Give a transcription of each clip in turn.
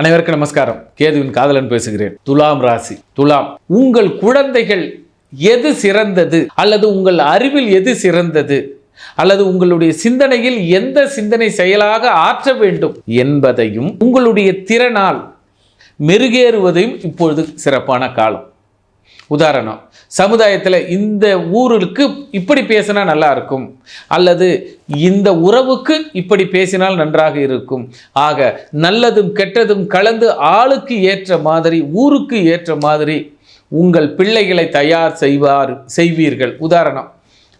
அனைவருக்கும் நமஸ்காரம். கேதுவின் காதலன் பேசுகிறேன். துலாம் ராசி. துலாம். உங்கள் குழந்தைகள் எது சிறந்தது? அல்லது உங்கள் அறிவில் எது சிறந்தது? அல்லது உங்களுடைய சிந்தனையில் எந்த சிந்தனை செயலாக ஆற்ற வேண்டும் என்பதையும் உங்களுடைய திறனால் மெருகேறுவதையும் இப்பொழுது சிறப்பான காலம். உதாரணம் சமுதாயத்தில் இந்த ஊருக்கு இப்படி பேசினா நல்லா இருக்கும் அல்லது இந்த உறவுக்கு இப்படி பேசினால் நன்றாக இருக்கும். ஆக நல்லதும் கெட்டதும் கலந்து ஆளுக்கு ஏற்ற மாதிரி ஊருக்கு ஏற்ற மாதிரி உங்கள் பிள்ளைகளை தயார் செய்வார் செய்வீர்கள். உதாரணம்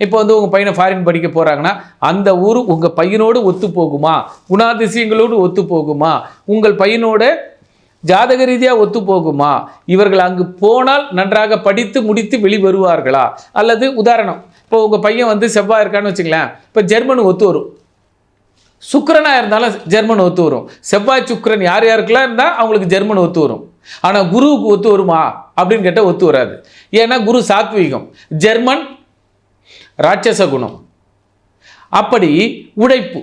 இப்போ வந்து உங்கள் பையனை ஃபாரின் படிக்க போகிறாங்கன்னா அந்த ஊர் உங்கள் பையனோடு ஒத்து போகுமா குணாதிசயங்களோடு ஒத்து போகுமா உங்கள் பையனோட ஜாதக ரீதியாக ஒத்து போகுமா? இவர்கள் அங்கு போனால் நன்றாக படித்து முடித்து வெளிவருவார்களா? அல்லது உதாரணம் இப்போ உங்கள் பையன் வந்து செவ்வாய் இருக்கான்னு வச்சுங்களேன் இப்போ ஜெர்மன் ஒத்து வரும். சுக்கரனாக இருந்தாலும் ஜெர்மன் ஒத்து வரும். செவ்வாய் சுக்கரன் யார் யாருக்கெல்லாம் இருந்தால் அவங்களுக்கு ஜெர்மன் ஒத்து வரும். ஆனால் குருவுக்கு ஒத்து வருமா? அப்படின்னு கேட்டால் ஒத்து வராது. ஏன்னா குரு சாத்வீகம் ஜெர்மன் ராட்சச குணம். அப்படி உழைப்பு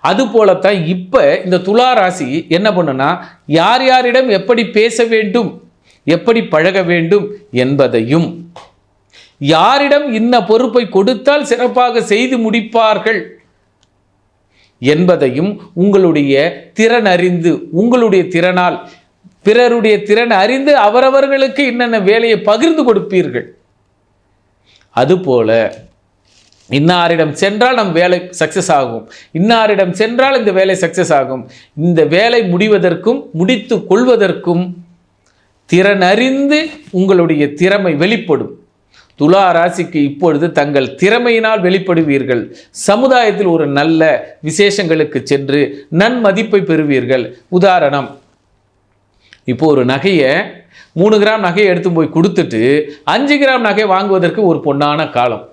அது போலத்தான் இப்போ இந்த துலா ராசி என்ன பண்ணுனா யார் யாரிடம் எப்படி பேச வேண்டும் எப்படி பழக வேண்டும் என்பதையும் யாரிடம் இன்ன பொறுப்பை கொடுத்தால் சிறப்பாக செய்து முடிப்பார்கள் என்பதையும் உங்களுடைய திறன் அறிந்து உங்களுடைய திறனால் பிறருடைய திறன் அறிந்து அவரவர்களுக்கு என்னென்ன வேலையை பகிர்ந்து கொடுப்பீர்கள். அதுபோல இன்னாரிடம் சென்றால் நம் வேலை சக்ஸஸ் ஆகும். இன்னாரிடம் சென்றால் இந்த வேலை சக்ஸஸ் ஆகும். இந்த வேலை முடிவதற்கும் முடித்து கொள்வதற்கும் திறனறிந்து உங்களுடைய திறமை வெளிப்படும். துலா ராசிக்கு இப்பொழுது தங்கள் திறமையினால் வெளிப்படுவீர்கள். சமுதாயத்தில் ஒரு நல்ல விசேஷங்களுக்கு சென்று நன்மதிப்பை பெறுவீர்கள். உதாரணம் இப்போ ஒரு நகையை மூணு கிராம் நகையை எடுத்து போய் கொடுத்துட்டு அஞ்சு கிராம் நகை வாங்குவதற்கு ஒரு பொன்னான காலம்.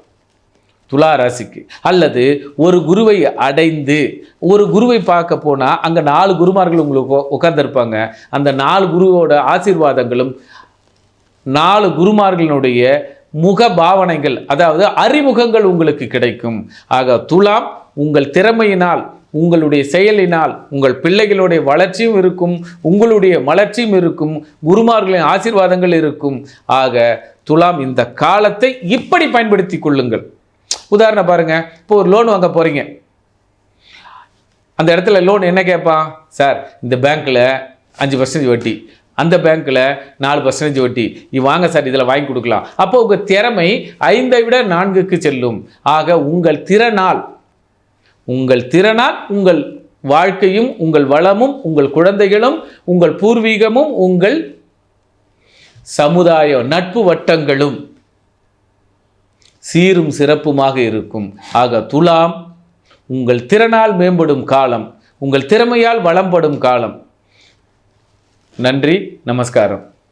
துலா ராசிக்கு. அல்லது ஒரு குருவை அடைந்து ஒரு குருவை பார்க்க போனால் அங்கே நாலு குருமார்கள் உங்களுக்கு உட்கார்ந்துருப்பாங்க அந்த நாலு குருவோட ஆசீர்வாதங்களும் நாலு குருமார்களினுடைய முக பாவனைகள் அதாவது அறிமுகங்கள் உங்களுக்கு கிடைக்கும். ஆக துலாம் உங்கள் திறமையினால் உங்களுடைய செயலினால் உங்கள் பிள்ளைகளுடைய வளர்ச்சியும் இருக்கும் உங்களுடைய மலர்ச்சியும் இருக்கும் குருமார்களின் ஆசீர்வாதங்கள் இருக்கும். ஆக துலாம் இந்த காலத்தை இப்படி பயன்படுத்தி கொள்ளுங்கள். உதாரணம் பாருங்கள் இப்போ ஒரு லோன் வாங்க போகிறீங்க அந்த இடத்துல லோன் என்ன கேட்பான் சார் இந்த பேங்க்கில் அஞ்சு பர்சன்டேஜ் வட்டி. அந்த பேங்க்கில் நாலு பர்சன்டேஜ் வட்டி. நீ வாங்க சார் இதில் வாங்கி கொடுக்கலாம். அப்போ உங்கள் திறமை ஐந்தை விட நான்குக்கு செல்லும். ஆக உங்கள் திறனால் உங்கள் திறனால் உங்கள் வாழ்க்கையும் உங்கள் வளமும் உங்கள் குழந்தைகளும் உங்கள் பூர்வீகமும் உங்கள் சமுதாய நட்பு வட்டங்களும் சீரும் சிறப்புமாக இருக்கும். ஆக துலாம் உங்கள் திறனால் மேம்படும் காலம் உங்கள் திறமையால் வளம்படும் காலம். நன்றி நமஸ்காரம்.